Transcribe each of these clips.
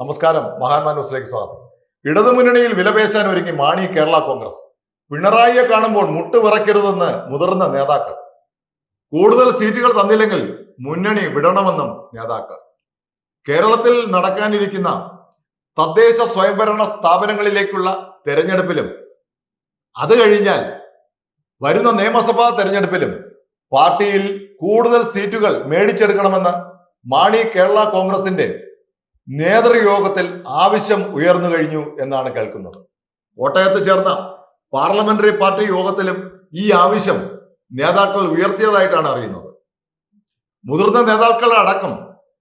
നമസ്കാരം മഹാന്മാ ന്യൂസിലേക്ക് സ്വാഗതം. ഇടതുമുന്നണിയിൽ വിലപേശാൻ ഒരുങ്ങി മാണി കേരള കോൺഗ്രസ്. പിണറായിയെ കാണുമ്പോൾ മുട്ടുവിറക്കരുതെന്ന് മുതിർന്ന നേതാക്കൾ. കൂടുതൽ സീറ്റുകൾ തന്നില്ലെങ്കിൽ മുന്നണി വിടണമെന്നും നേതാക്കൾ. കേരളത്തിൽ നടക്കാനിരിക്കുന്ന തദ്ദേശ സ്വയംഭരണ സ്ഥാപനങ്ങളിലേക്കുള്ള തെരഞ്ഞെടുപ്പിലും അത് കഴിഞ്ഞാൽ വരുന്ന നിയമസഭാ തെരഞ്ഞെടുപ്പിലും പാർട്ടിയിൽ കൂടുതൽ സീറ്റുകൾ മേടിച്ചെടുക്കണമെന്ന് മാണി കേരള കോൺഗ്രസിന്റെ നേതൃയോഗത്തിൽ ആവശ്യം ഉയർന്നു കഴിഞ്ഞു എന്നാണ് കേൾക്കുന്നത്. കോട്ടയത്ത് ചേർന്ന പാർലമെന്ററി പാർട്ടി യോഗത്തിലും ഈ ആവശ്യം നേതാക്കൾ ഉയർത്തിയതായിട്ടാണ് അറിയുന്നത്. മുതിർന്ന നേതാക്കളെ അടക്കം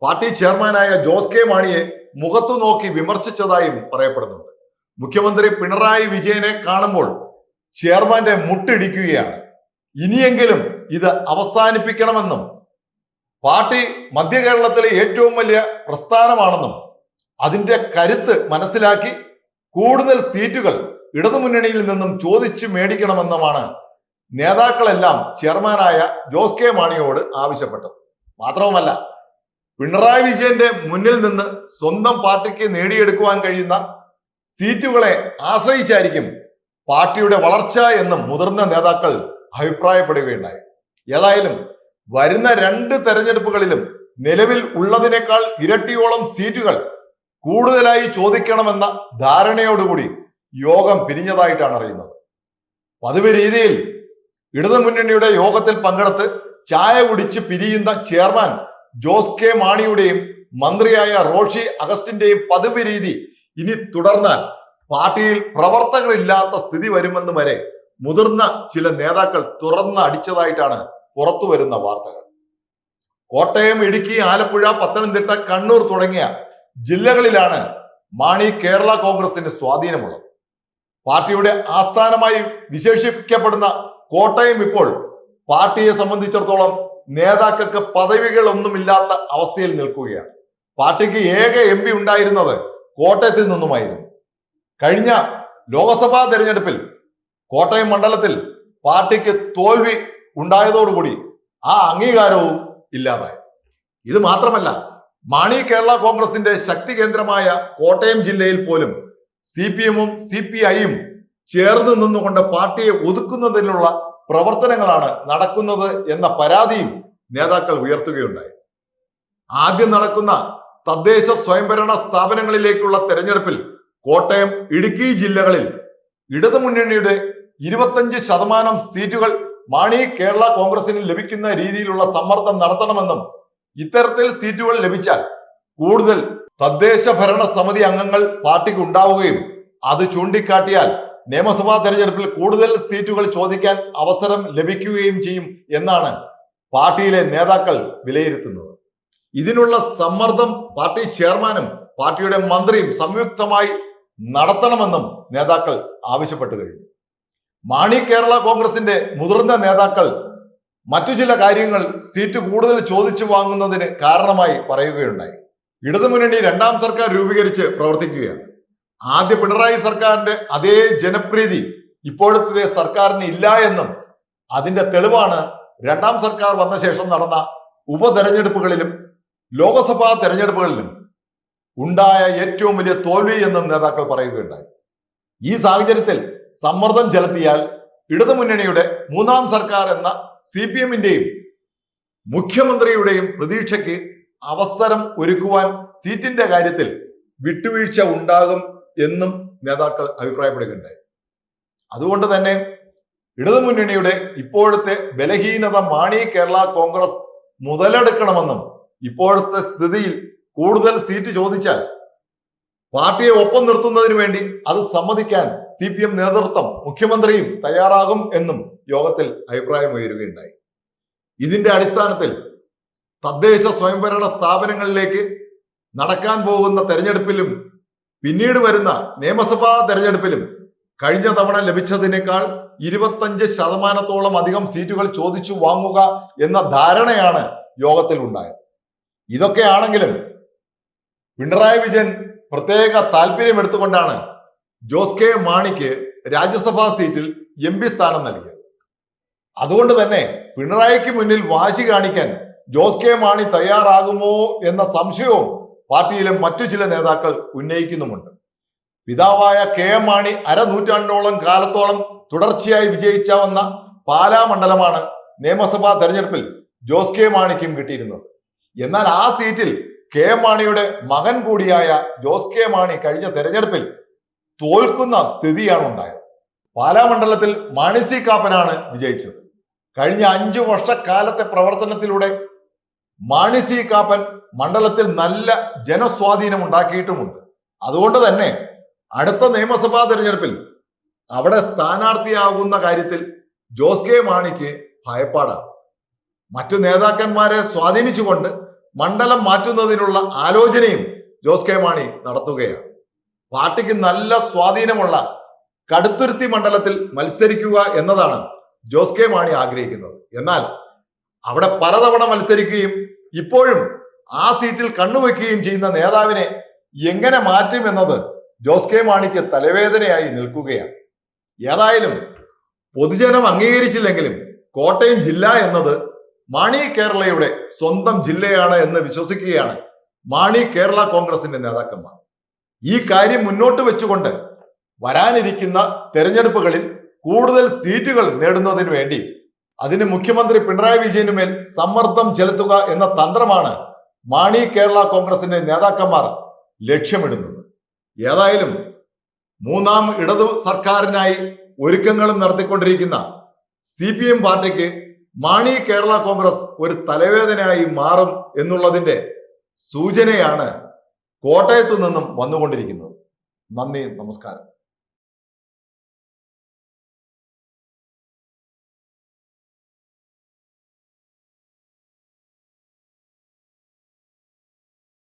പാർട്ടി ചെയർമാനായ ജോസ് കെ മാണിയെ മുഖത്തു നോക്കി വിമർശിച്ചതായും പറയപ്പെടുന്നുണ്ട്. മുഖ്യമന്ത്രി പിണറായി വിജയനെ കാണുമ്പോൾ ചെയർമാന്റെ മുട്ടിടിക്കുകയാണ്. ഇനിയെങ്കിലും ഇത് അവസാനിപ്പിക്കണമെന്നും പാർട്ടി മധ്യ കേരളത്തിലെ ഏറ്റവും വലിയ പ്രസ്ഥാനമാണെന്നും അതിന്റെ കരുത്ത് മനസ്സിലാക്കി കൂടുതൽ സീറ്റുകൾ ഇടതുമുന്നണിയിൽ നിന്നും ചോദിച്ചു മേടിക്കണമെന്നുമാണ് നേതാക്കളെല്ലാം ചെയർമാനായ ജോസ് കെ മാണിയോട് ആവശ്യപ്പെട്ടത്. മാത്രവുമല്ല പിണറായി വിജയന്റെ മുന്നിൽ നിന്ന് സ്വന്തം പാർട്ടിക്ക് നേടിയെടുക്കുവാൻ കഴിയുന്ന സീറ്റുകളെ ആശ്രയിച്ചായിരിക്കും പാർട്ടിയുടെ വളർച്ച എന്നും മുതിർന്ന നേതാക്കൾ അഭിപ്രായപ്പെടുകയുണ്ടായി. ഏതായാലും വരുന്ന രണ്ട് തെരഞ്ഞെടുപ്പുകളിലും നിലവിൽ ഉള്ളതിനേക്കാൾ ഇരട്ടിയോളം സീറ്റുകൾ കൂടുതലായി ചോദിക്കണമെന്ന ധാരണയോടുകൂടി യോഗം പിരിഞ്ഞതായിട്ടാണ് അറിയുന്നത്. പതിവ് രീതിയിൽ ഇടതുമുന്നണിയുടെ യോഗത്തിൽ പങ്കെടുത്ത് ചായ കുടിച്ച് പിരിയുന്ന ചെയർമാൻ ജോസ് കെ മാണിയുടെയും മന്ത്രിയായ റോഷി അഗസ്റ്റിന്റെയും പതിവ് രീതി ഇനി തുടർന്നാൽ പാർട്ടിയിൽ പ്രവർത്തകരില്ലാത്ത സ്ഥിതി വരുമെന്ന് വരെ മുതിർന്ന ചില നേതാക്കൾ തുറന്ന് അടിച്ചതായിട്ടാണ് പുറത്തു വരുന്ന വാർത്തകൾ. കോട്ടയം ഇടുക്കി ആലപ്പുഴ പത്തനംതിട്ട കണ്ണൂർ തുടങ്ങിയ ജില്ലകളിലാണ് മാണി കേരള കോൺഗ്രസിന്റെ സ്വാധീനമുള്ളത്. പാർട്ടിയുടെ ആസ്ഥാനമായി വിശേഷിപ്പിക്കപ്പെടുന്ന കോട്ടയം ഇപ്പോൾ പാർട്ടിയെ സംബന്ധിച്ചിടത്തോളം നേതാക്കൾക്ക് പദവികളൊന്നുമില്ലാത്ത അവസ്ഥയിൽ നിൽക്കുകയാണ്. പാർട്ടിക്ക് ഏക എം പി ഉണ്ടായിരുന്നത് കോട്ടയത്തിൽ നിന്നുമായിരുന്നു. കഴിഞ്ഞ ലോക്സഭാ തെരഞ്ഞെടുപ്പിൽ കോട്ടയം മണ്ഡലത്തിൽ പാർട്ടിക്ക് തോൽവി ഉണ്ടായതോടുകൂടി ആ അംഗീകാരവും ഇല്ലാതായി. ഇത് മാത്രമല്ല മാണി കേരള കോൺഗ്രസിന്റെ ശക്തി കേന്ദ്രമായ കോട്ടയം ജില്ലയിൽ പോലും സി പി എമ്മും സി പി ഐയും ചേർന്ന് നിന്നുകൊണ്ട് പാർട്ടിയെ ഒതുക്കുന്നതിനുള്ള പ്രവർത്തനങ്ങളാണ് നടക്കുന്നത് എന്ന പരാതിയും നേതാക്കൾ ഉയർത്തുകയുണ്ടായി. ആദ്യം നടക്കുന്ന തദ്ദേശ സ്വയംഭരണ സ്ഥാപനങ്ങളിലേക്കുള്ള തെരഞ്ഞെടുപ്പിൽ കോട്ടയം ഇടുക്കി ജില്ലകളിൽ ഇടതുമുന്നണിയുടെ ഇരുപത്തഞ്ച് ശതമാനം സീറ്റുകൾ മാണി കേരള കോൺഗ്രസിന് ലഭിക്കുന്ന രീതിയിലുള്ള സമ്മർദ്ദം നടത്തണമെന്നും ഇത്തരത്തിൽ സീറ്റുകൾ ലഭിച്ചാൽ കൂടുതൽ തദ്ദേശ ഭരണ സമിതി അംഗങ്ങൾ പാർട്ടിക്ക് ഉണ്ടാവുകയും അത് ചൂണ്ടിക്കാട്ടിയാൽ നിയമസഭാ തെരഞ്ഞെടുപ്പിൽ കൂടുതൽ സീറ്റുകൾ ചോദിക്കാൻ അവസരം ലഭിക്കുകയും ചെയ്യും എന്നാണ് പാർട്ടിയിലെ നേതാക്കൾ വിലയിരുത്തുന്നത്. ഇതിനുള്ള സമ്മർദ്ദം പാർട്ടി ചെയർമാനും പാർട്ടിയുടെ മന്ത്രിയും സംയുക്തമായി നടത്തണമെന്നും നേതാക്കൾ ആവശ്യപ്പെട്ടു കഴിഞ്ഞു. മാണി കേരള കോൺഗ്രസിന്റെ മുതിർന്ന നേതാക്കൾ മറ്റു ചില കാര്യങ്ങൾ സീറ്റ് കൂടുതൽ ചോദിച്ചു വാങ്ങുന്നതിന് കാരണമായി പറയുകയുണ്ടായി. ഇടതുമുന്നണി രണ്ടാം സർക്കാർ രൂപീകരിച്ച് പ്രവർത്തിക്കുകയാണ്. ആദ്യ പിണറായി സർക്കാരിന്റെ അതേ ജനപ്രീതി ഇപ്പോഴത്തെ സർക്കാരിന് ഇല്ല എന്നും അതിന്റെ തെളിവാണ് രണ്ടാം സർക്കാർ വന്ന ശേഷം നടന്ന ഉപതെരഞ്ഞെടുപ്പുകളിലും ലോക്സഭാ തെരഞ്ഞെടുപ്പുകളിലും ഉണ്ടായ ഏറ്റവും വലിയ തോൽവി എന്നും നേതാക്കൾ പറയുകയുണ്ടായി. ഈ സാഹചര്യത്തിൽ സമ്മർദ്ദം ചെലുത്തിയാൽ ഇടതുമുന്നണിയുടെ മൂന്നാം സർക്കാർ എന്ന സി പി എമ്മിന്റെയും മുഖ്യമന്ത്രിയുടെയും പ്രതീക്ഷയ്ക്ക് അവസരം ഒരുക്കുവാൻ സീറ്റിന്റെ കാര്യത്തിൽ വിട്ടുവീഴ്ച ഉണ്ടാകും എന്നും നേതാക്കൾ അഭിപ്രായപ്പെടുകയുണ്ടായി. അതുകൊണ്ട് തന്നെ ഇടതുമുന്നണിയുടെ ഇപ്പോഴത്തെ ബലഹീനത മാണി കേരള കോൺഗ്രസ് മുതലെടുക്കണമെന്നും ഇപ്പോഴത്തെ സ്ഥിതിയിൽ കൂടുതൽ സീറ്റ് ചോദിച്ചാൽ പാർട്ടിയെ ഒപ്പം നിർത്തുന്നതിന് വേണ്ടി അത് സമ്മതിക്കാൻ സി പി എം നേതൃത്വം മുഖ്യമന്ത്രിയും തയ്യാറാകും എന്നും യോഗത്തിൽ അഭിപ്രായമുയരുകയുണ്ടായി. ഇതിന്റെ അടിസ്ഥാനത്തിൽ തദ്ദേശ സ്വയംഭരണ സ്ഥാപനങ്ങളിലേക്ക് നടക്കാൻ പോകുന്ന തെരഞ്ഞെടുപ്പിലും പിന്നീട് വരുന്ന നിയമസഭാ തെരഞ്ഞെടുപ്പിലും കഴിഞ്ഞ തവണ ലഭിച്ചതിനേക്കാൾ ഇരുപത്തഞ്ച് ശതമാനത്തോളം അധികം സീറ്റുകൾ ചോദിച്ചു വാങ്ങുക എന്ന ധാരണയാണ് യോഗത്തിൽ ഉണ്ടായത്. ഇതൊക്കെയാണെങ്കിലും പിണറായി വിജയൻ പ്രത്യേക താല്പര്യം എടുത്തുകൊണ്ടാണ് ജോസ് കെ മാണിക്ക് രാജ്യസഭാ സീറ്റിൽ എം പി സ്ഥാനം നൽകി. അതുകൊണ്ട് തന്നെ പിണറായിക്ക് മുന്നിൽ വാശി കാണിക്കാൻ ജോസ് കെ മാണി തയ്യാറാകുമോ എന്ന സംശയവും പാർട്ടിയിലെ മറ്റു ചില നേതാക്കൾ ഉന്നയിക്കുന്നുമുണ്ട്. പിതാവായ കെ എം മാണി അരനൂറ്റാണ്ടോളം കാലത്തോളം തുടർച്ചയായി വിജയിച്ച വന്ന പാലാ മണ്ഡലമാണ് നിയമസഭാ തെരഞ്ഞെടുപ്പിൽ ജോസ് കെ മാണിക്കും കിട്ടിയിരുന്നത്. എന്നാൽ ആ സീറ്റിൽ കെ എം മാണിയുടെ മകൻ കൂടിയായ ജോസ് കെ മാണി കഴിഞ്ഞ തെരഞ്ഞെടുപ്പിൽ തോൽക്കുന്ന സ്ഥിതിയാണ് ഉണ്ടായത്. പാലാ മണ്ഡലത്തിൽ മാണി സി കാപ്പനാണ് വിജയിച്ചത്. കഴിഞ്ഞ അഞ്ചു വർഷക്കാലത്തെ പ്രവർത്തനത്തിലൂടെ മാണി സി കാപ്പൻ മണ്ഡലത്തിൽ നല്ല ജനസ്വാധീനം ഉണ്ടാക്കിയിട്ടുമുണ്ട്. അതുകൊണ്ട് തന്നെ അടുത്ത നിയമസഭാ തെരഞ്ഞെടുപ്പിൽ അവിടെ സ്ഥാനാർത്ഥിയാകുന്ന കാര്യത്തിൽ ജോസ് കെ മാണിക്ക് ഭയപ്പാടാണ്. മറ്റു നേതാക്കന്മാരെ സ്വാധീനിച്ചുകൊണ്ട് മണ്ഡലം മാറ്റുന്നതിനുള്ള ആലോചനയും ജോസ് കെ മാണി നടത്തുകയാണ്. പാർട്ടിക്ക് നല്ല സ്വാധീനമുള്ള കടുത്തുരുത്തി മണ്ഡലത്തിൽ മത്സരിക്കുക എന്നതാണ് ജോസ് കെ മാണി ആഗ്രഹിക്കുന്നത്. എന്നാൽ അവിടെ പലതവണ മത്സരിക്കുകയും ഇപ്പോഴും ആ സീറ്റിൽ കണ്ണുവെക്കുകയും ചെയ്യുന്ന നേതാവിനെ എങ്ങനെ മാറ്റും എന്നത് ജോസ് കെ മാണിക്ക് തലവേദനയായി നിൽക്കുകയാണ്. ഏതായാലും പൊതുജനം അംഗീകരിച്ചില്ലെങ്കിലും കോട്ടയം ജില്ല എന്നത് മാണി കേരളയുടെ സ്വന്തം ജില്ലയാണ് എന്ന് വിശ്വസിക്കുകയാണ് മാണി കേരള കോൺഗ്രസിന്റെ നേതാക്കന്മാർ. ഈ കാര്യം മുന്നോട്ട് വെച്ചുകൊണ്ട് വരാനിരിക്കുന്ന തെരഞ്ഞെടുപ്പുകളിൽ കൂടുതൽ സീറ്റുകൾ നേടുന്നതിന് വേണ്ടി അതിന് മുഖ്യമന്ത്രി പിണറായി വിജയനു മേൽ സമ്മർദ്ദം ചെലുത്തുക എന്ന തന്ത്രമാണ് മാണി കേരള കോൺഗ്രസിന്റെ നേതാക്കന്മാർ ലക്ഷ്യമിടുന്നത്. ഏതായാലും മൂന്നാം ഇടതു സർക്കാരിനായി ഒരുക്കങ്ങളും നടത്തിക്കൊണ്ടിരിക്കുന്ന സി പി എം പാർട്ടിക്ക് മാണി കേരള കോൺഗ്രസ് ഒരു തലവേദനയായി മാറും എന്നുള്ളതിന്റെ സൂചനയാണ് കോട്ടയത്ത് നിന്നും വന്നുകൊണ്ടിരിക്കുന്നത് നന്ദി നമസ്കാരം.